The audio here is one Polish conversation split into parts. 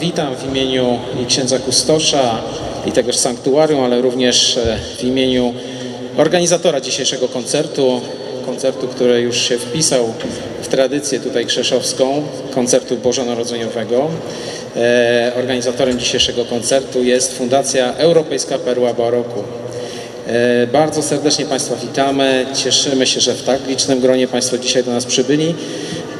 witam w imieniu i księdza Kustosza i tegoż sanktuarium, ale również e, w imieniu organizatora dzisiejszego koncertu, koncertu, który już się wpisał w tradycję tutaj krzeszowską, koncertu bożonarodzeniowego. E, Organizatorem dzisiejszego koncertu jest Fundacja Europejska Perła Baroku. E, Bardzo serdecznie Państwa witamy. Cieszymy się, że w tak licznym gronie Państwo dzisiaj do nas przybyli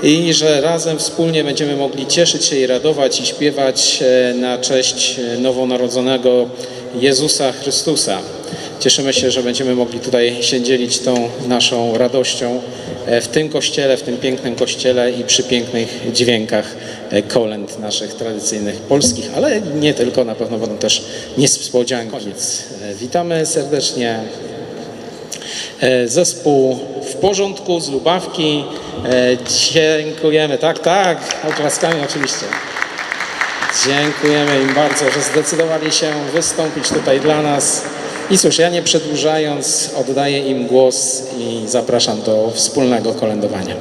i że razem wspólnie będziemy mogli cieszyć się i radować i śpiewać e, na cześć e, nowonarodzonego Jezusa Chrystusa. Cieszymy się, że będziemy mogli tutaj się dzielić tą naszą radością e, w tym kościele, w tym pięknym kościele i przy pięknych dźwiękach kolęd naszych tradycyjnych polskich, ale nie tylko, na pewno będą też niespodzianki. Witamy serdecznie. E, Zespół w porządku z Lubawki. E, Dziękujemy, tak, tak, oklaskami oczywiście. Dziękujemy im bardzo, że zdecydowali się wystąpić tutaj dla nas. I cóż, ja nie przedłużając, oddaję im głos i zapraszam do wspólnego kolędowania.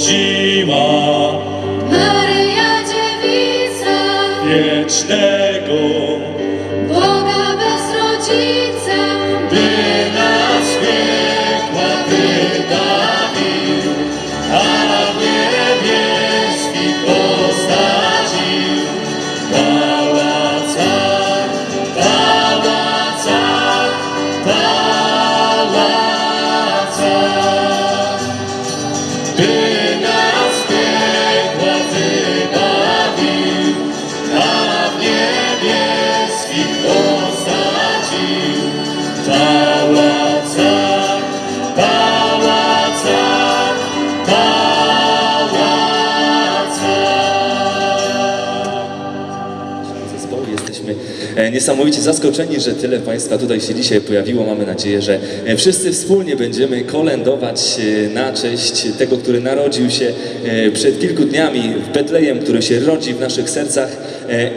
島 niesamowicie zaskoczeni, że tyle Państwa tutaj się dzisiaj pojawiło. Mamy nadzieję, że e, wszyscy wspólnie będziemy kolędować e, na cześć tego, który narodził się e, przed kilku dniami w Betlejem, który się rodzi w naszych sercach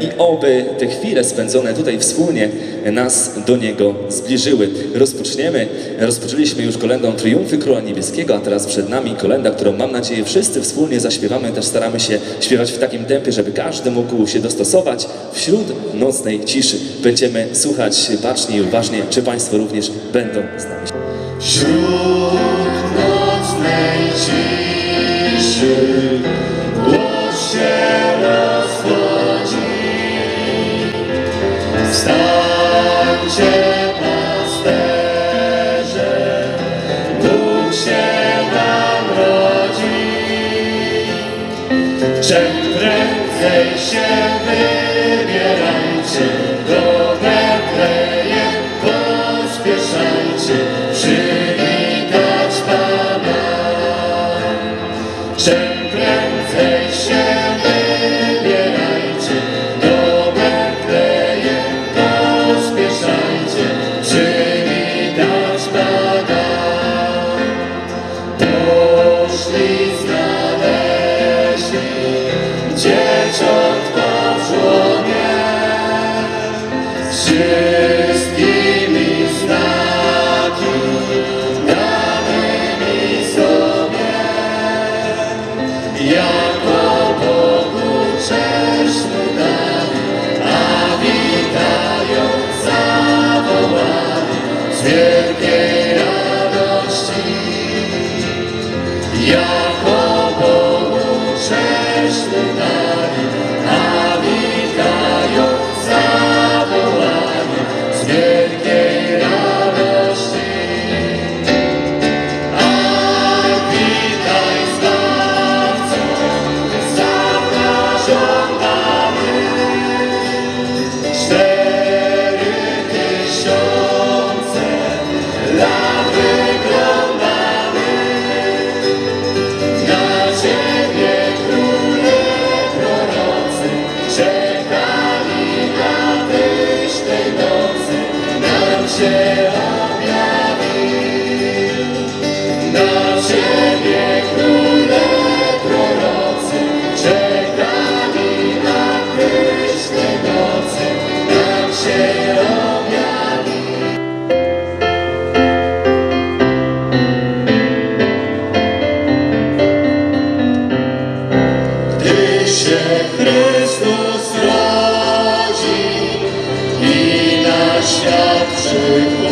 i oby te chwile spędzone tutaj wspólnie nas do Niego zbliżyły. Rozpoczniemy, rozpoczęliśmy już kolędą Triumfy Króla Niebieskiego, a teraz przed nami kolenda, którą mam nadzieję wszyscy wspólnie zaśpiewamy. Też staramy się śpiewać w takim tempie, żeby każdy mógł się dostosować wśród nocnej ciszy. Będziemy słuchać bacznie i uważnie, czy Państwo również będą z nami. Wśród nocnej ciszy głos się Wstańcie pasterze, Bóg się nam rodzi. Czem prędzej się wybierajcie świat przyjdzie.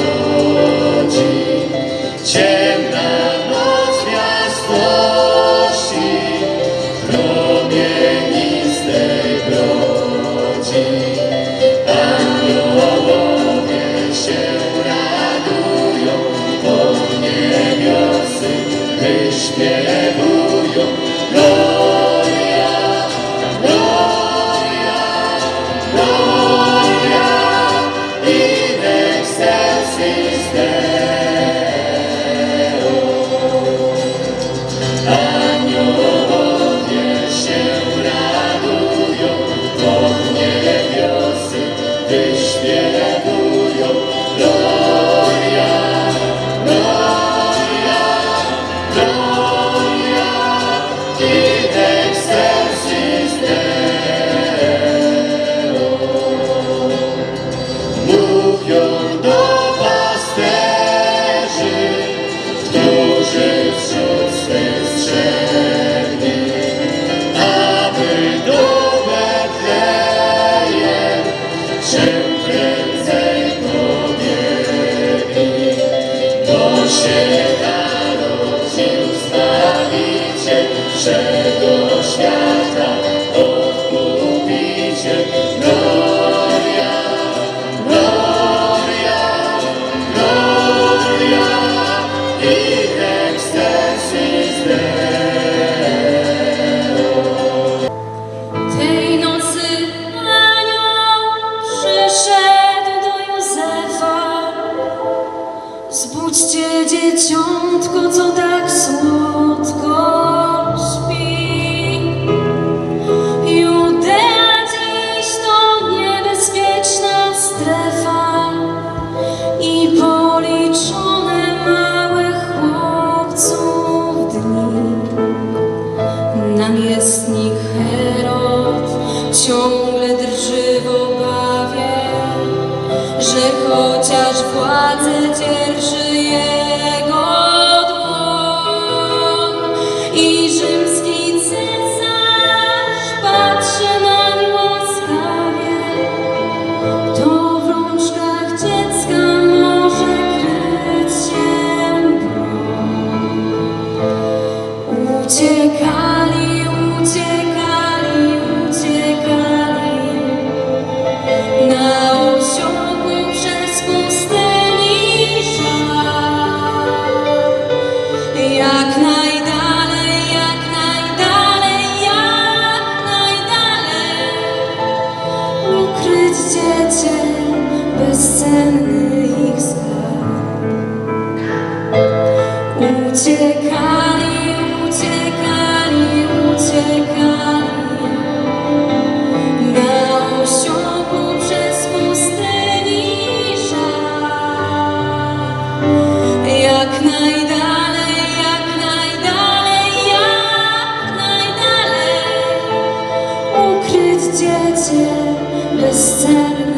distant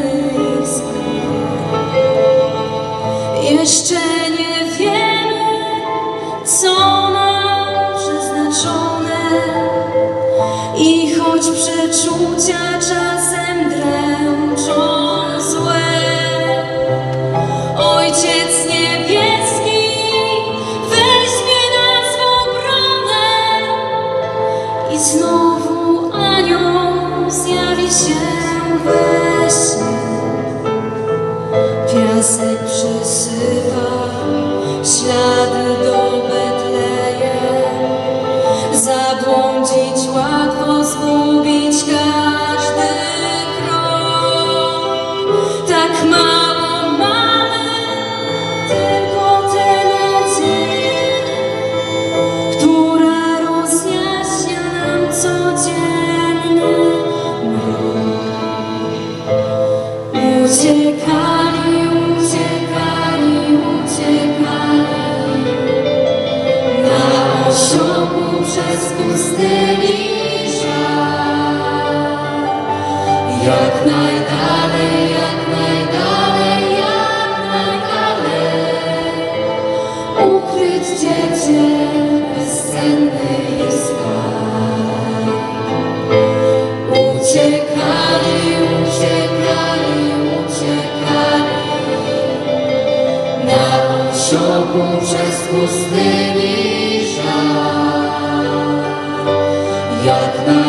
Uciekali, uciekali, uciekali. Na osioku przez pustyni Jak пустині як на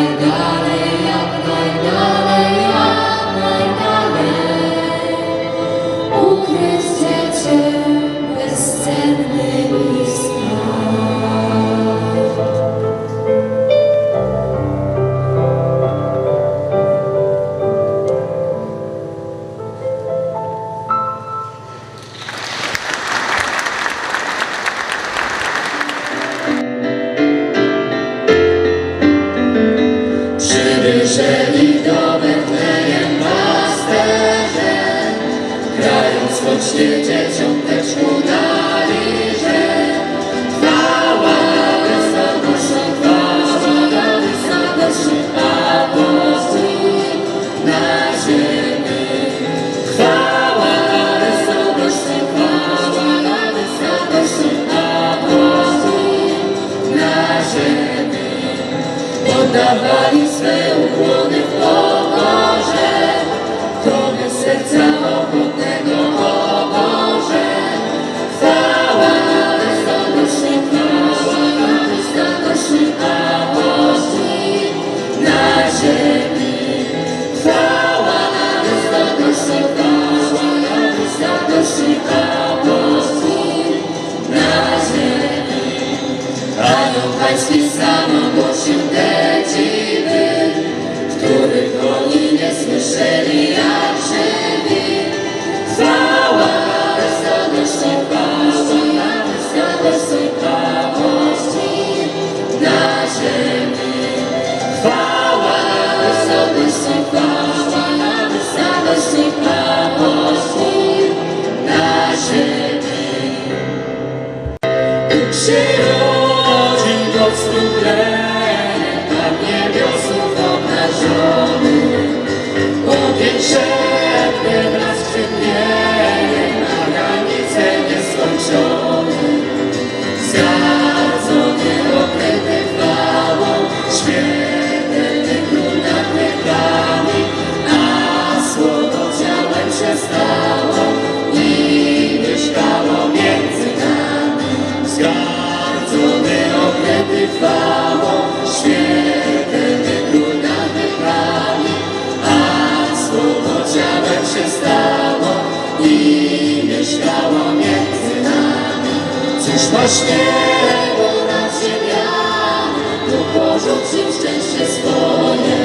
Kościego nadziemiany, tu porzucił szczęście swoje,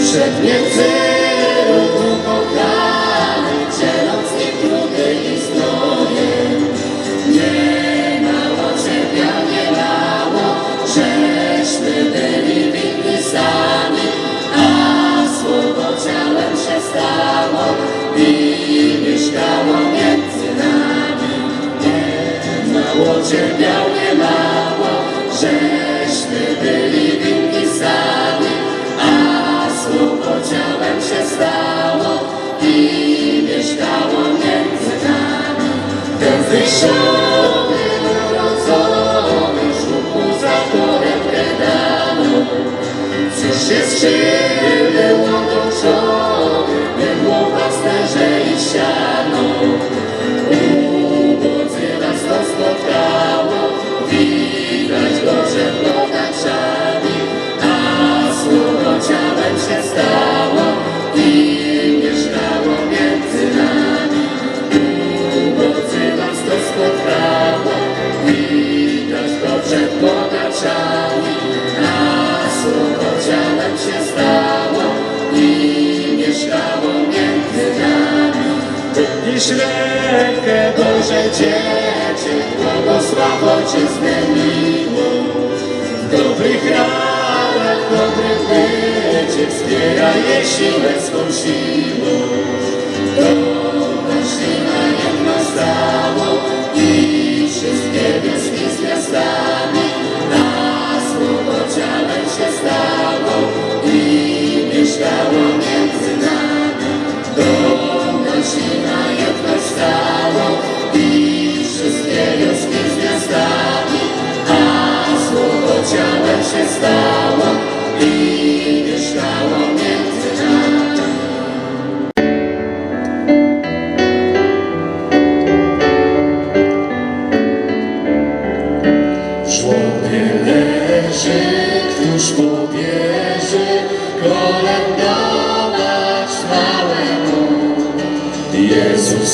wszedł cierpiały mało, żeśmy byli winni sami, a słupodziałem się stało i mieszkało między nami. Ten matkę Boże Dziecię, błogosławo Cię zmieniło. W dobrych ranach, w dobrym bycie, wspieraj je siłę swą siłą.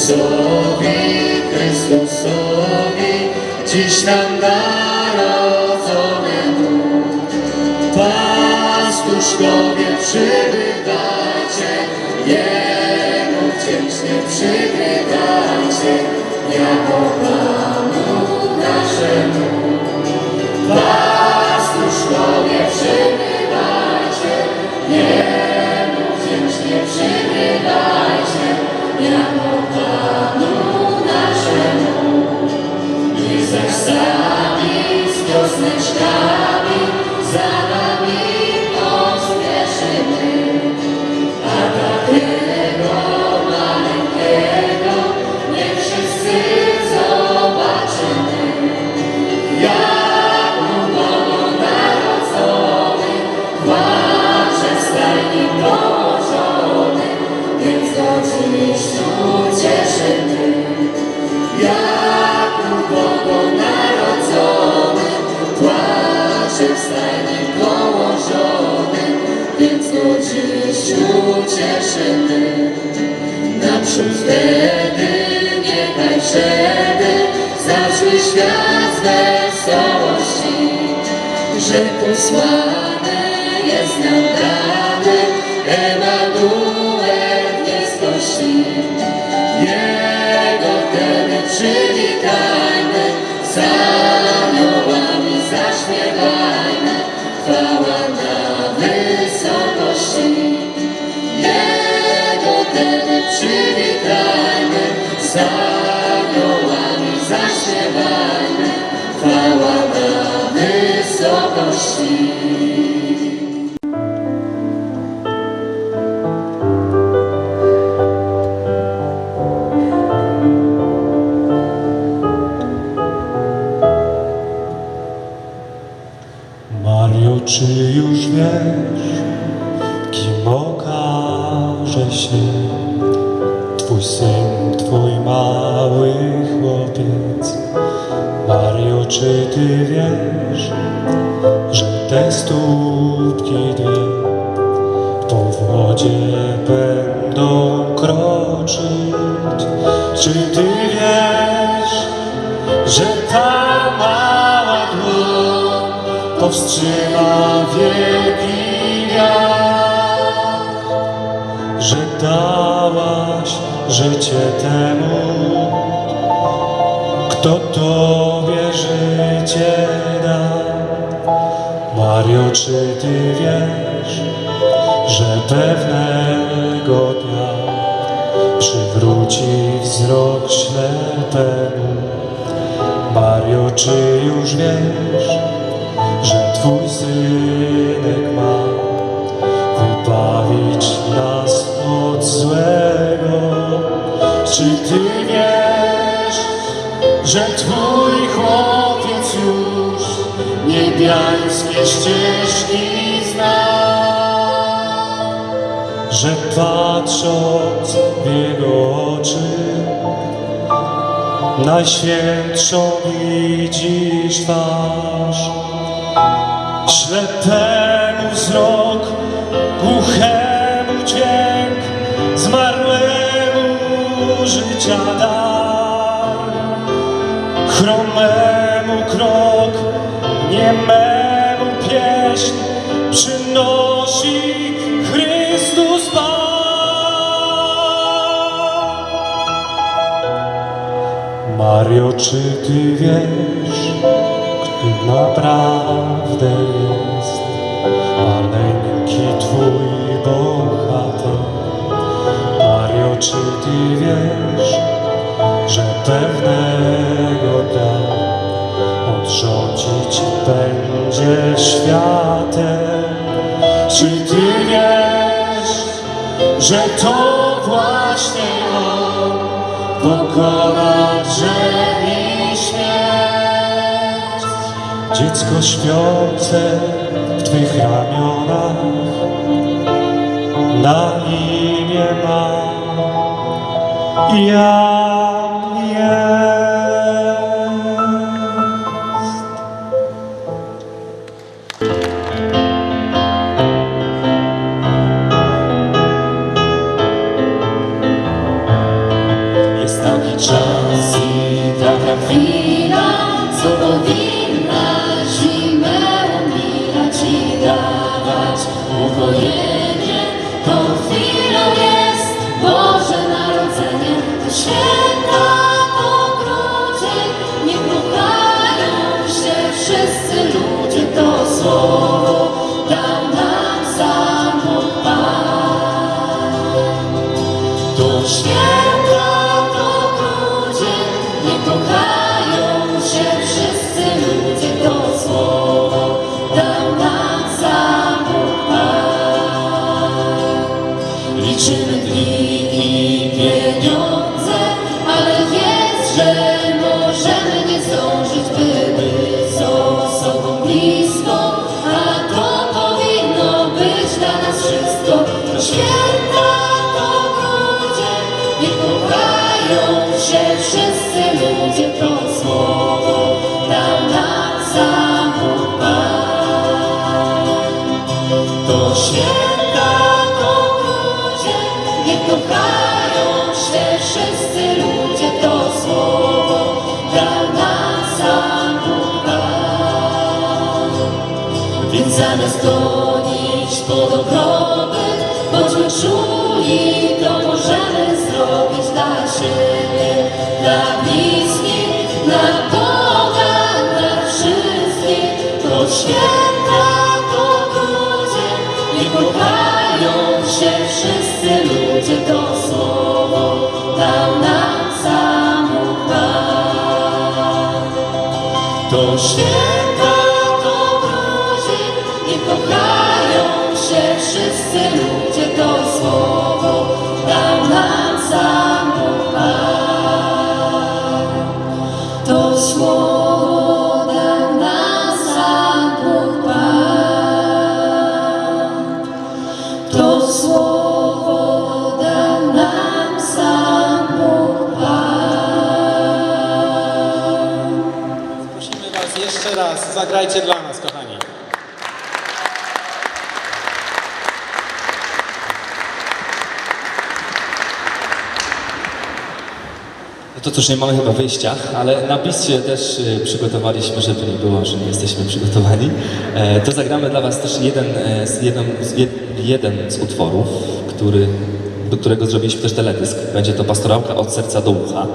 Jezusowi, Chrystusowi, dziś nam narodzonemu. Pastuszkowie z że posłany jest nam dany Emanuel w nieskości. Jego wtedy przywitajmy, z aniołami zaśpiewajmy, chwała na wysokości. Jego wtedy przywitajmy, z wysokości. Powstrzyma wielki wiatr, że dałaś życie temu, kto Tobie życie da. Mario, czy Ty wiesz, że pewnego dnia przywróci wzrok ślepemu? Mario, czy już wiesz, Twój synek ma wybawić nas od złego? Czy Ty wiesz, że Twój chłopiec już niebiańskie ścieżki zna? Że patrząc w Jego oczy Najświętszą widzisz twarz Ślepemu wzrok, głuchemu dźwięk Zmarłemu życia dar. Chromemu krok, niememu pieśń Przynosi Chrystus Pan. Mario, czy ty wiesz, kto naprawdę ty wiesz, że pewnego dnia odrządzić będzie światem? Czy ty wiesz, że to właśnie On pokona grzech i śmierć? Dziecko śpiące w Twych ramionach na ma Jan jest. Jest i taka Chwila, co powinna zimę umilać i dawać ukojenie. Tą chwilą wszyscy ludzie, to słowo wszyscy ludzie, to słowo dał nam sam Pan. To święta ogrodzie, nie kochają się wszyscy ludzie, to słowo dał nam sam Pan. Więc zamiast gonić po dobrobyt, bądźmy czuli, wszystkich. To święta ogrodzie, nie kochają się wszyscy ludzie, to słowo dał nam sam Pan. To święta zagrajcie dla nas, kochani. No to cóż, nie mamy chyba wyjścia, ale na biście też y, przygotowaliśmy, żeby nie było, że nie jesteśmy przygotowani. E, to zagramy dla Was też jeden, e, z, jeden, z, jed, jeden z utworów, który, do którego zrobiliśmy też teledysk. Będzie to pastorałka od serca do ucha,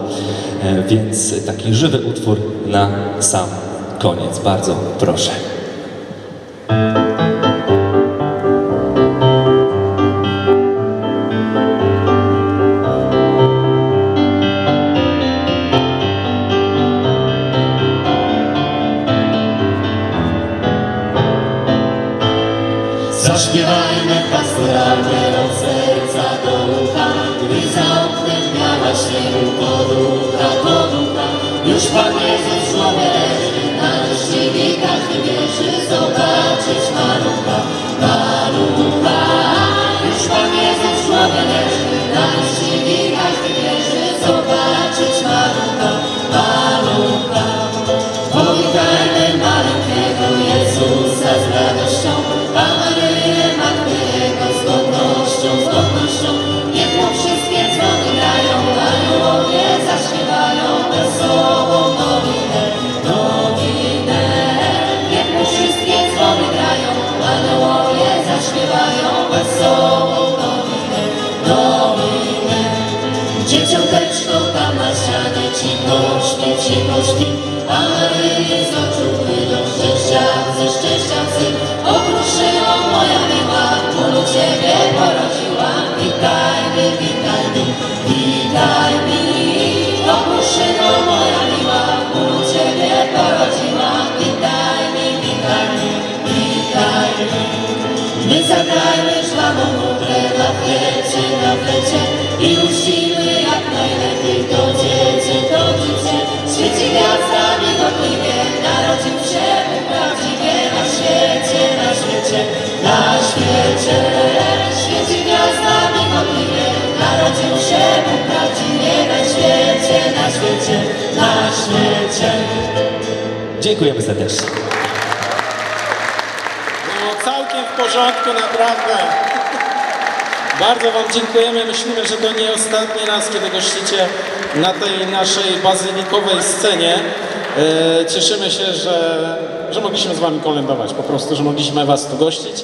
e, więc taki żywy utwór na sam koniec. Bardzo proszę. Cicho śpi, a Maryi z oczu płyną szczęścia, ze szczęścia łzy. Okruszyło moja miła, królu Ciebie porodziłam. Witaj mi, witaj mi, witaj mi. Okruszyło moja miła, królu Ciebie porodziłam. Witaj mi, witaj mi, witaj mi. My zagrajmy żwaną Dziękujemy serdecznie. No, całkiem w porządku, naprawdę. Bardzo Wam dziękujemy. Myślimy, że to nie ostatni raz, kiedy gościcie na tej naszej bazylikowej scenie. E, Cieszymy się, że, że mogliśmy z Wami kolędować, po prostu, że mogliśmy Was tu gościć.